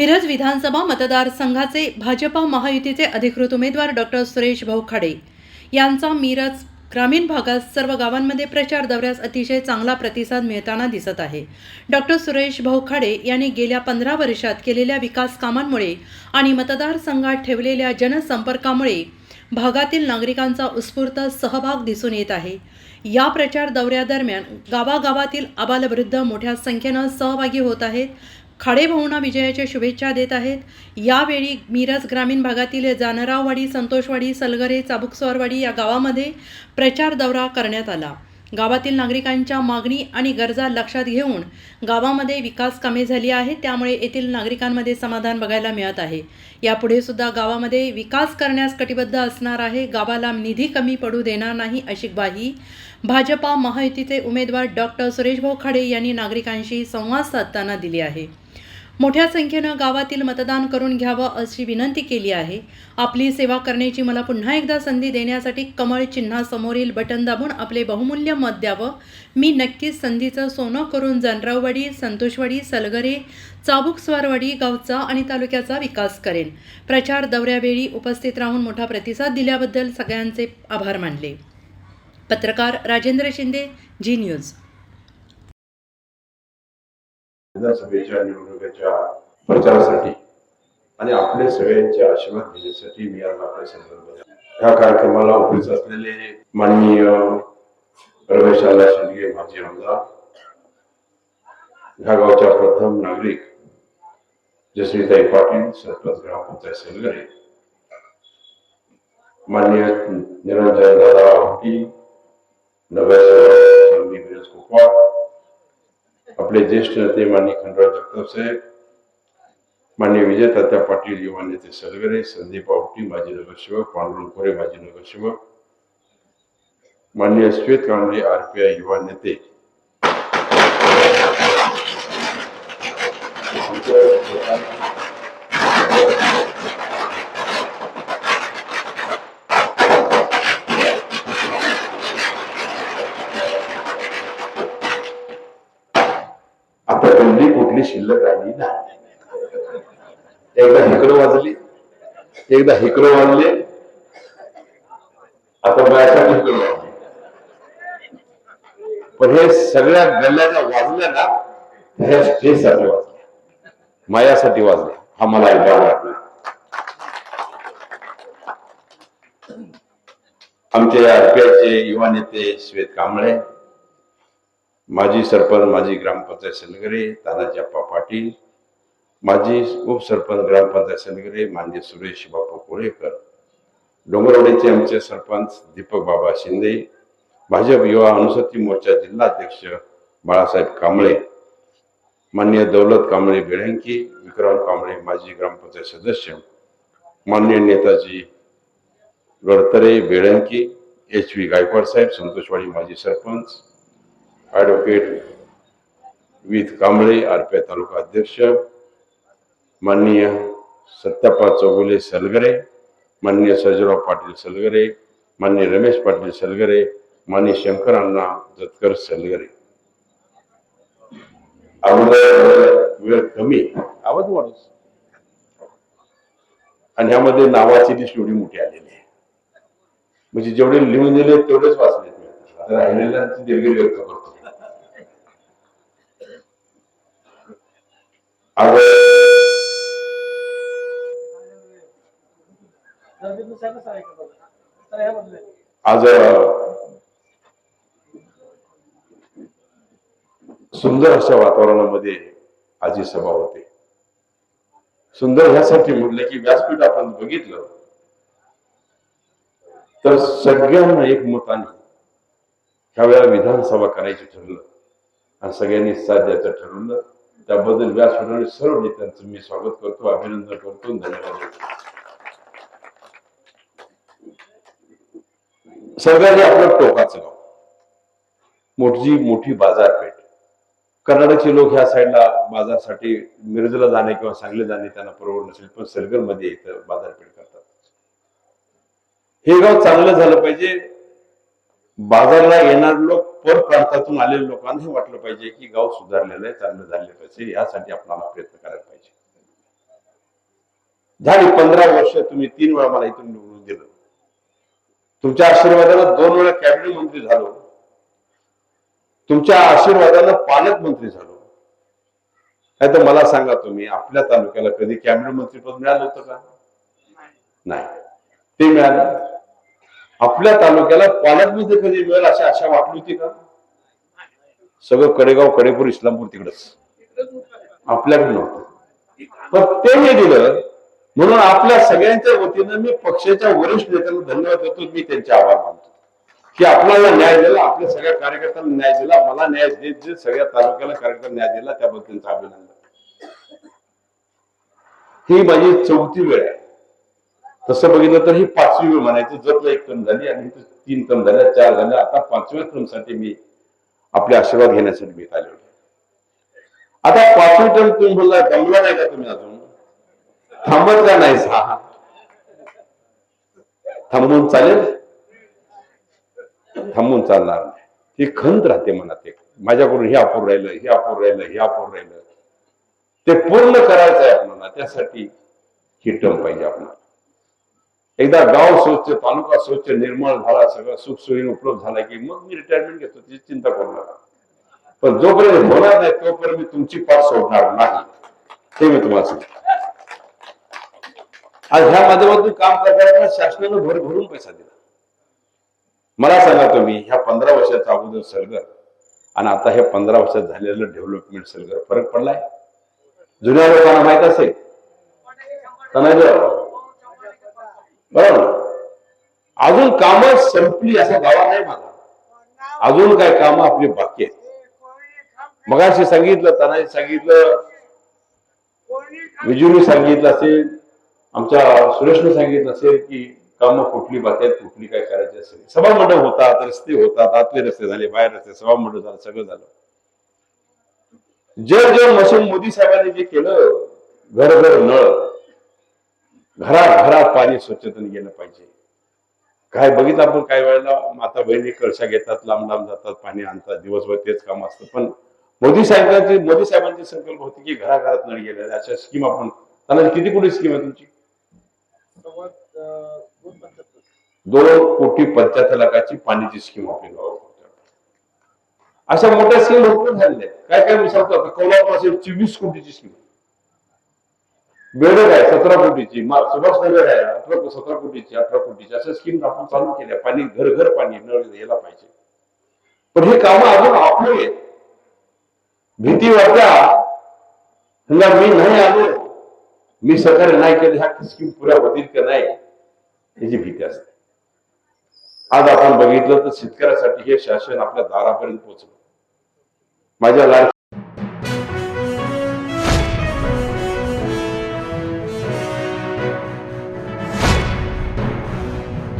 मिरज विधानसभा मतदारसंघाचे भाजपा महायुतीचे अधिकृत उमेदवार डॉक्टर सुरेश भाऊ खाडे यांचा मिरज ग्रामीण भागात सर्व गावांमध्ये प्रचार दौऱ्यास अतिशय चांगला प्रतिसाद मिळताना दिसत आहे. डॉक्टर सुरेश भाऊ खाडे यांनी गेल्या पंधरा वर्षात केलेल्या विकास कामांमुळे आणि मतदारसंघात ठेवलेल्या जनसंपर्कामुळे भागातील नागरिकांचा उत्स्फूर्त सहभाग दिसून येत आहे. या प्रचार दौऱ्यादरम्यान गावागावातील आबालवृद्ध मोठ्या संख्येनं सहभागी होत आहेत. खाडे भाऊंना विजयाच्या शुभेच्छा देत आहेत. यावेळी मिरज ग्रामीण भागातील जानराववाडी संतोषवाडी सलगरे चाबुकस्वारवाडी या गावामध्ये प्रचार दौरा करण्यात आला. गावातील नागरिकांच्या मागणी आणि गरजा लक्षात घेऊन गावामध्ये विकास कामे झाली आहेत. त्यामुळे येथील नागरिकांमध्ये समाधान बघायला मिळत आहे. यापुढे सुद्धा गावामध्ये विकास करण्यास कटिबद्ध असणार आहे. गावाला निधी कमी पडू देणार नाही अशी ग्वाही भाजपा महायुतीचे उमेदवार डॉक्टर सुरेशभाऊ खाडे यांनी नागरिकांशी संवाद साधताना दिली आहे. मोठ्या संख्येनं गावातील मतदान करून घ्यावं अशी विनंती केली आहे. आपली सेवा करण्याची मला पुन्हा एकदा संधी देण्यासाठी कमळ चिन्हासमोरील बटन दाबून आपले बहुमूल्य मत द्यावं. मी नक्कीच संधीचं सोनं करून जानराववाडी संतोषवाडी सलगरे चाबुकस्वारवाडी गावचा आणि तालुक्याचा विकास करेन. प्रचार दौऱ्यावेळी उपस्थित राहून मोठा प्रतिसाद दिल्याबद्दल सगळ्यांचे आभार मानले. पत्रकार राजेंद्र शिंदे जी न्यूज. विधानसभेच्या निवडणुकीच्या प्रचारासाठी आणि आपले सगळ्यांचे आशीर्वाद घेण्यासाठी मी आज आपल्या संदर्भात ह्या कार्यक्रमाला उपस्थित असलेले माननीय प्रवेशाला आला शिंदे माजी आमदार ह्या गावच्या प्रथम नागरिक जसवीताई पाटील सरपंच ग्रामपंचायत सेलगरे माननीय निरंजय दादा आवटी नव्या संधी मिरज आपले ज्येष्ठ नेते माननीय खंडराव जगताप साहेब माननीय विजय तात्या पाटील युवा नेते सलगरे संदीप आवटी माजी नगरसेवक पांडुरंग खोरे माजी नगरसेवक माननीय श्वेत कांबळे आरपीआय युवा नेते. आमच्या एकदा हिकडं वाजली एकदा हिकडं वाजले. आता बायासाठी हिकडं पण हे सगळ्या गल्ल्याला वाजल्या ना ह्या स्टेजसाठी वाजल्या. मायासाठी वाजल्या. हा मला अभिमान वाटला आमचे आरपीआयचे युवा नेते श्वेत कांबळे माजी सरपंच माजी ग्रामपंचायत सलगरे तानाजी अप्पा पाटील माजी उपसरपंच ग्रामपंचायत समिती मान्य सुरेश बापू कोळेकर डोंगरवाडीचे आमचे सरपंच दीपक बाबा शिंदे भाजप युवा अनुसूचित मोर्चा जिल्हाध्यक्ष बाळासाहेब कांबळे मान्य दौलत कांबळे बेळंकी विक्रम कांबळे माजी ग्रामपंचायत सदस्य मान्य नेताजी गडतरे बेळंकी एच व्ही गायकवाड साहेब संतोषवाडी माजी सरपंच ॲडव्होकेट विथ कांबळे आरपीआय तालुका अध्यक्ष माननीय सत्यापा चौगुले सलगरे माननीय सर्जराव पाटील सलगरे माननीय रमेश पाटील सलगरे माननीय शंकर अण्णा जतकर सलगरे. अगोदर वेळ कमी. आवाज वाढच आणि ह्यामध्ये नावाची लिस्ट एवढी मोठी आलेली आहे. म्हणजे जेवढे लिहून दिले तेवढेच वाचले आता राहिलेल्यांची दीर्घ व्यक्त करतो. आज सुंदर अशा वातावरणामध्ये आज ही सभा होते. सुंदर ह्यासाठी म्हटलं की व्यासपीठ आपण बघितलं. तर सगळ्यांना एक मताने वेळा विधानसभा करायची ठरलं. आणि सगळ्यांनी साथ द्यायचं ठरवलं. त्याबद्दल व्यासपीठाने सर्व नेत्यांचं मी स्वागत करतो अभिनंदन करतो धन्यवाद. देतो सगळ्यांनी आपलं टोकाचं गाव. मोठी मोठी बाजारपेठ. कर्नाटकचे लोक ह्या साईडला बाजारसाठी मिरजला जाणे किंवा सांगली जाणे त्यांना परवड नसेल पण सरगरमध्ये इथं बाजारपेठ करतात. हे गाव चांगलं झालं पाहिजे. बाजारला येणार लोक पर प्रांतातून आलेल्या लोकांना हे वाटलं पाहिजे की गाव सुधारलेलं आहे चांगलं झालेलं पाहिजे. यासाठी आपल्याला प्रयत्न करायला पाहिजे. झाली पंधरा वर्ष तुम्ही तीन वेळा मला इथून तुमच्या आशीर्वादानं दोन वेळा कॅबिनेट मंत्री झालो. तुमच्या आशीर्वादानं पालकमंत्री झालो. नाही तर मला सांगा तुम्ही आपल्या तालुक्याला कधी कॅबिनेट मंत्रीपद मिळालं होतं का? नाही. ते मिळालं? आपल्या तालुक्याला पालकमंत्री कधी मिळेल अशी आशा वाटली होती का? सगळं कडेगाव कडेपूर इस्लामपूर तिकडच. आपल्याकडे नव्हतं. पण ते मी दिलं. म्हणून आपल्या सगळ्यांच्या वतीनं मी पक्षाच्या वरिष्ठ नेत्यांना धन्यवाद देतो. मी त्यांचे आभार मानतो. की आपल्याला न्याय दिला आपल्या सगळ्या कार्यकर्त्यांना न्याय दिला मला न्याय देत जे सगळ्या तालुक्याला कार्यकर्ता न्याय दिला त्याबद्दल त्यांचं अभिनंदन. ही माझी चौथी वेळ आहे. तसं बघितलं तर ही पाचवी वेळ म्हणायचं जतला एक क्रम झाली आणि तीन टर्म झाल्या चार झाल्या. आता पाचव्या क्रमसाठी मी आपले आशीर्वाद घेण्यासाठी मी आले होते आता पाचवी टर्म तुम्ही बोलला दमला नाही का तुम्ही अजून? थांबत का नाही सहा थांबून चालेल? थांबून चालणार नाही. ती खंत राहते मनात एक. माझ्याकडून हे अपूर राहिलं हे अपूर राहिलं हे अपूर राहिलं. ते पूर्ण करायचं आहे आपल्याला. त्यासाठी ही टर्म पाहिजे आपल्याला. एकदा गाव स्वच्छ तालुका स्वच्छ निर्मळ झाला सगळं सुखसोयी उपलब्ध झाला की मग मी रिटायरमेंट घेतो त्याची चिंता करू नका. पण जोपर्यंत होणार नाही तोपर्यंत मी तुमची पाठ सोडणार नाही. ते मी तुम्हाला सांगतो. आज ह्या माध्यमातून काम करताना शासनानं भर भरून पैसा दिला. मला सांगा तुम्ही ह्या पंधरा वर्षाचा अगोदर सलगर आणि आता हे पंधरा वर्षात झालेलं डेव्हलपमेंट सलगर फरक पडलाय? जुन्या लोकांना माहीत असेल? बरोबर. अजून कामं संपली असा दावा नाही माझा. अजून काय काम आपली बाकी आहेत? मगाशी सांगितलं तनाजी सांगितलं विजूने सांगितलं असेल आमच्या सुरेशने सांगितलं असेल की कामं कुठली बाकी आहेत कुठली काय करायची असेल. सभामंडप होतात रस्ते होतात आतले रस्ते झाले बाहेर रस्ते सभामंडप झालं सगळं झालं. जे जे मशीन मोदी साहेबांनी जे केलं घर घर नळ घरात घरात पाणी स्वच्छतेने गेलं पाहिजे. काय बघितलं आपण काही वेळेला माता बहिणी कळशा घेतात लांब लांब जातात पाणी आणतात दिवसभर तेच काम असतं. पण मोदी साहेबांची मोदी साहेबांची संकल्प होती की घराघरात नळ गेले अशा स्कीम आपण त्यांना किती कुठे स्कीम आहे तुमची? दोन कोटी पंच्याहत्तर लाखाची पाण्याची स्कीम आपली अशा मोठ्या स्कीम भरपूर झालेल्या आहेत. काय काय मी सांगतो आता कोल्हापूर असेल चोवीस कोटीची स्कीम बेडक आहे सतरा कोटीची. मा- सुभाषनगर आहे अठरा सतरा कोटीची अठरा कोटीची. अशा स्कीम आपण चालू केल्या. पाणी घर घर पाणी नळ यायला पाहिजे. पण हे कामं अजून आपले आहेत. भीती वाटता समजा मी नाही आलो. मी सहकार्य नाही केलं. ह्या स्कीम पुऱ्या होतील का नाही याची भीती असते. आज आपण बघितलं तर शेतकऱ्यासाठी हे शासन आपल्या दारापर्यंत पोहोचलं. माझ्या लाड